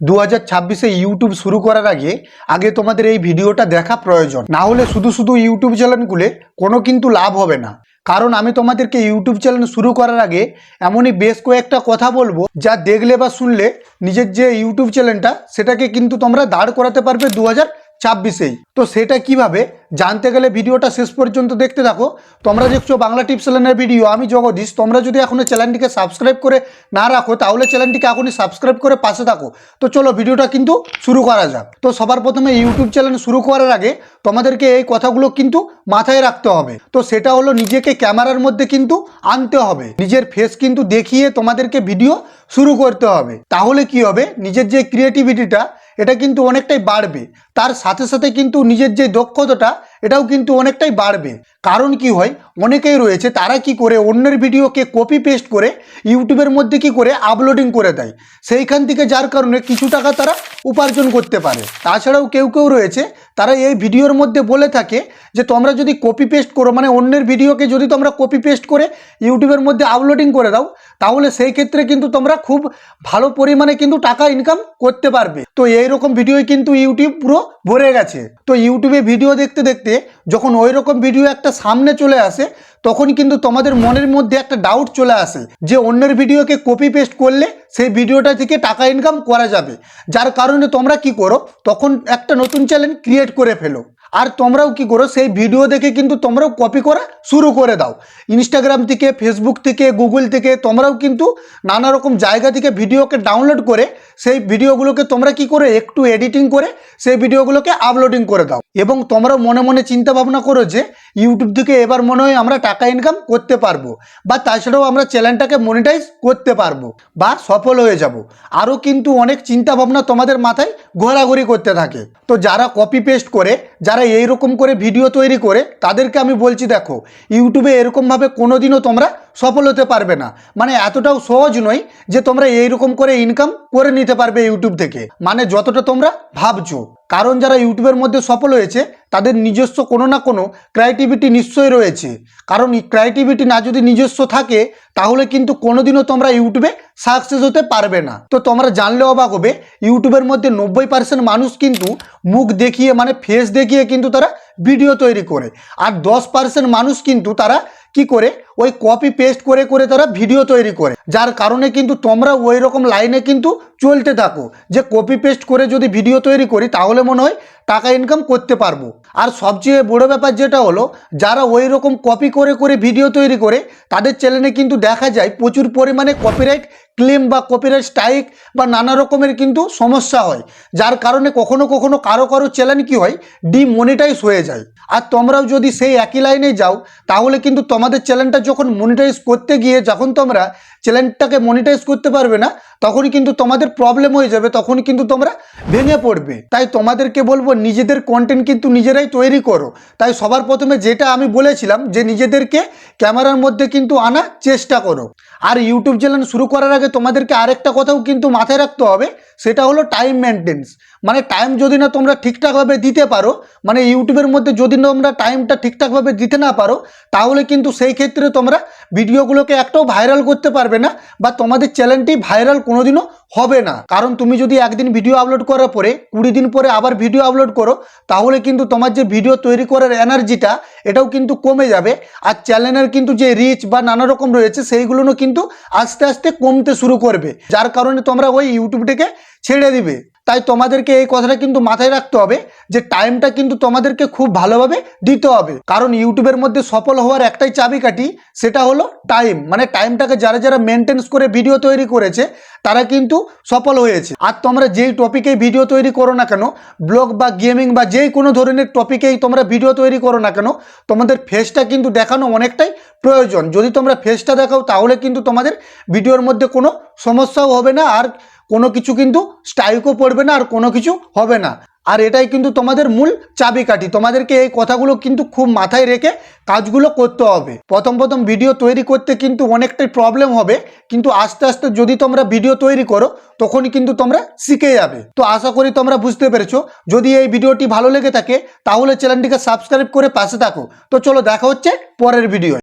দু হাজার ছাব্বিশে ইউটিউব শুরু করার আগে আগে তোমাদের এই ভিডিওটা দেখা প্রয়োজন। না হলে শুধু শুধু ইউটিউব চ্যানেল খুলে কোনো কিন্তু লাভ হবে না। কারণ আমি তোমাদেরকে ইউটিউব চ্যানেল শুরু করার আগে, এমনই বেশ কয়েকটা কথা বলব, যা দেখলে বা শুনলে, নিজের যে ইউটিউব চ্যানেলটা, সেটাকে কিন্তু তোমরা দাঁড় করাতে পারবে দু হাজার ছাব্বিশেই। তো সেটা কীভাবে? জানতে গেলে ভিডিওটা শেষ পর্যন্ত দেখতে থাকো। তোমরা দেখছ বাংলা টিপস চ্যানেলের ভিডিও, আমি জগদীশ। তোমরা যদি এখনও চ্যানেলটিকে সাবস্ক্রাইব করে না রাখো, তাহলে চ্যানেলটিকে এখনই সাবস্ক্রাইব করে পাশে থাকো। তো চলো ভিডিওটা কিন্তু শুরু করা যাক। তো সবার প্রথমে ইউটিউব চ্যানেল শুরু করার আগে তোমাদেরকে এই কথাগুলো কিন্তু মাথায় রাখতে হবে। তো সেটা হলো নিজেকে ক্যামেরার মধ্যে কিন্তু আনতে হবে। নিজের ফেস কিন্তু দেখিয়ে তোমাদেরকে ভিডিও শুরু করতে হবে। তাহলে কি হবে? নিজের যে ক্রিয়েটিভিটিটা এটা কিন্তু অনেকটাই বাড়বে। তার সাথে সাথে কিন্তু নিজের যে দক্ষতাটা এটাও কিন্তু অনেকটাই বাড়বে। কারণ কি হয়? অনেকেই রয়েছে, তারা কি করে? অন্যের ভিডিওকে কপি পেস্ট করে ইউটিউবের মধ্যে কি করে? আপলোডিং করে দেয়। সেইখান থেকে যার কারণে কিছু টাকা তারা উপার্জন করতে পারে। তাছাড়াও কেউ কেউ রয়েছে, তারা এই ভিডিওর মধ্যে বলে থাকে যে, তোমরা যদি কপি পেস্ট করো মানে অন্যের ভিডিওকে যদি তোমরা কপি পেস্ট করে ইউটিউবের মধ্যে আপলোডিং করে দাও, তাহলে সেই ক্ষেত্রে কিন্তু তোমরা খুব ভালো পরিমাণে কিন্তু টাকা ইনকাম করতে পারবে। তো এইরকম ভিডিও কিন্তু ইউটিউব পুরো ভরে গেছে। তো ইউটিউবে ভিডিও দেখতে দেখতে যখন ওই রকম ভিডিও একটা সামনে চলে আসে, তখন কিন্তু তোমাদের মনের মধ্যে একটা ডাউট চলে আসে যে অন্যের ভিডিওকে কপি পেস্ট করলে সেই ভিডিওটা থেকে টাকা ইনকাম করা যাবে। যার কারণে তোমরা কি করো, তখন একটা নতুন চ্যানেল ক্রিয়েট করে ফেলো। আর তোমরাও কি করো, সেই ভিডিও দেখে কিন্তু তোমরাও কপি করা শুরু করে দাও। ইনস্টাগ্রাম থেকে ফেসবুক থেকে গুগল থেকে তোমরাও কিন্তু নানা রকম জায়গা থেকে ভিডিওকে ডাউনলোড করে সেই ভিডিওগুলোকে তোমরা কি করে, একটু এডিটিং করে সেই ভিডিওগুলোকে আপলোডিং করে দাও। এবং তোমরাও মনে মনে চিন্তা ভাবনা করো যে ইউটিউব থেকে এবার মনে হয় আমরা টাকা ইনকাম করতে পারব বা তাছাড়াও আমরা চ্যানেলটাকে মনিটাইজ করতে পারব বা সফল হয়ে যাব। আরও কিন্তু অনেক চিন্তা ভাবনা তোমাদের মাথায় ঘোরাঘুরি করতে থাকে। তো যারা কপি পেস্ট করে, যারা এই রকম করে ভিডিও তৈরি করে তাদেরকে আমি বলছি দেখো ইউটিউবে এরকমভাবে কোনোদিনও তোমরা সফল হতে পারবে না। মানে এতটাও সহজ নয় যে তোমরা এইরকম করে ইনকাম করে নিতে পারবে ইউটিউব থেকে। মানে যতটা তোমরা ভাবছ। কারণ যারা ইউটিউবের মধ্যে সফল হয়েছে, তাদের নিজস্ব কোনো না কোনো ক্রিয়েটিভিটি নিশ্চয়ই রয়েছে। কারণ ক্রিয়েটিভিটি না যদি নিজস্ব থাকে, তাহলে কিন্তু কোনোদিনও তোমরা ইউটিউবে সাকসেস হতে পারবে না। তো তোমরা জানলে অবাক হবে ইউটিউবের মধ্যে নব্বই পার্সেন্ট মানুষ কিন্তু মুখ দেখিয়ে মানে ফেস দেখিয়ে কিন্তু তারা ভিডিও তৈরি করে। আর দশ পার্সেন্ট মানুষ কিন্তু তারা কি করে ওই কপি পেস্ট করে করে তারা ভিডিও তৈরি করে। যার কারণে কিন্তু তোমরা ওই রকম লাইনে কিন্তু চলতে থাকো। যে কপি পেস্ট করে যদি ভিডিও তৈরি করি, তাহলে মনে হয় টাকা ইনকাম করতে পারব। আর সবচেয়ে বড় ব্যাপার যেটা হলো, যারা ওই রকম কপি করে করে ভিডিও তৈরি করে, তাদের চ্যানেলে কিন্তু দেখা যায় প্রচুর পরিমাণে কপিরাইট ক্লেম বা কপিরাইট স্ট্রাইক বা নানা রকমের কিন্তু সমস্যা হয়। যার কারণে কখনো কখনো কারও কারও চ্যানেল কি হয় ডিমনিটাইজ হয়ে যায়। আর তোমরাও যদি সেই একই লাইনে যাও, তাহলে কিন্তু তোমাদের চ্যানেলটা যখন মনিটাইজ করতে গিয়ে যখন তোমরা চ্যানেলটাকে মনিটাইজ করতে পারবে না, তখনই কিন্তু তোমাদের প্রবলেম হয়ে যাবে তখন কিন্তু তোমরা ভেঙে পড়বে। তাই তোমাদেরকে বলব, নিজেদের কন্টেন্ট কিন্তু নিজেরাই তৈরি করো। তাই সবার প্রথমে যেটা আমি বলেছিলাম, যে নিজেদেরকে ক্যামেরার মধ্যে কিন্তু আনার চেষ্টা করো। আর ইউটিউব চ্যানেল শুরু করার আগে তোমাদেরকে আরেকটা কথাও কিন্তু মাথায় রাখতে হবে সেটা হলো টাইম মেনটেন্স মানে টাইম যদি না তোমরা ঠিকঠাকভাবে দিতে পারো মানে ইউটিউবের মধ্যে যদি না তোমরা টাইমটা ঠিকঠাকভাবে দিতে না পারো, তাহলে কিন্তু সেই ক্ষেত্রে তোমরা ভিডিওগুলোকে একটাও ভাইরাল করতে পারবে না বা তোমাদের চ্যানেলটি ভাইরাল কোনোদিনও হবে না। কারণ তুমি যদি একদিন ভিডিও আপলোড করার পরে কুড়ি দিন পরে আবার ভিডিও আপলোড করো, তাহলে কিন্তু তোমার যে ভিডিও তৈরি করার এনার্জিটা এটাও কিন্তু কমে যাবে। আর চ্যানেলের কিন্তু যে রিচ বা নানা রকম রয়েছে সেইগুলোও কিন্তু আস্তে আস্তে কমতে শুরু করবে। যার কারণে তোমরা ওই ইউটিউবটাকে ছেড়ে দিবে। তাই তোমাদেরকে এই কথাটা কিন্তু মাথায় রাখতে হবে যে টাইমটা কিন্তু তোমাদেরকে খুব ভালোভাবে দিতে হবে। কারণ ইউটিউবের মধ্যে সফল হওয়ার একটাই চাবিকাঠি সেটা হলো টাইম মানে টাইমটাকে যারা যারা মেনটেন্স করে ভিডিও তৈরি করেছে, তারা কিন্তু সফল হয়েছে। আর তোমরা যেই টপিকেই ভিডিও তৈরি করো না কেন ব্লগ বা গেমিং বা যেই কোনো ধরনের টপিকেই তোমরা ভিডিও তৈরি করো না কেন, তোমাদের ফেসটা কিন্তু দেখানো অনেকটাই প্রয়োজন। যদি তোমরা ফেসটা দেখাও, তাহলে কিন্তু তোমাদের ভিডিওর মধ্যে কোনো সমস্যাও হবে না। আর কোনো কিছু কিন্তু স্ট্রাইকও পড়বে না আর কোনো কিছু হবে না। আর এটাই কিন্তু তোমাদের মূল চাবিকাঠি। তোমাদেরকে এই কথাগুলো কিন্তু খুব মাথায় রেখে কাজগুলো করতে হবে। প্রথম প্রথম ভিডিও তৈরি করতে কিন্তু অনেকটাই প্রবলেম হবে। কিন্তু আস্তে আস্তে যদি তোমরা ভিডিও তৈরি করো, তখনই কিন্তু তোমরা শিখে যাবে। তো আশা করি তোমরা বুঝতে পেরেছ। যদি এই ভিডিওটি ভালো লেগে থাকে, তাহলে চ্যানেলটিকে সাবস্ক্রাইব করে পাশে থাকো। তো চলো দেখা হচ্ছে পরের ভিডিও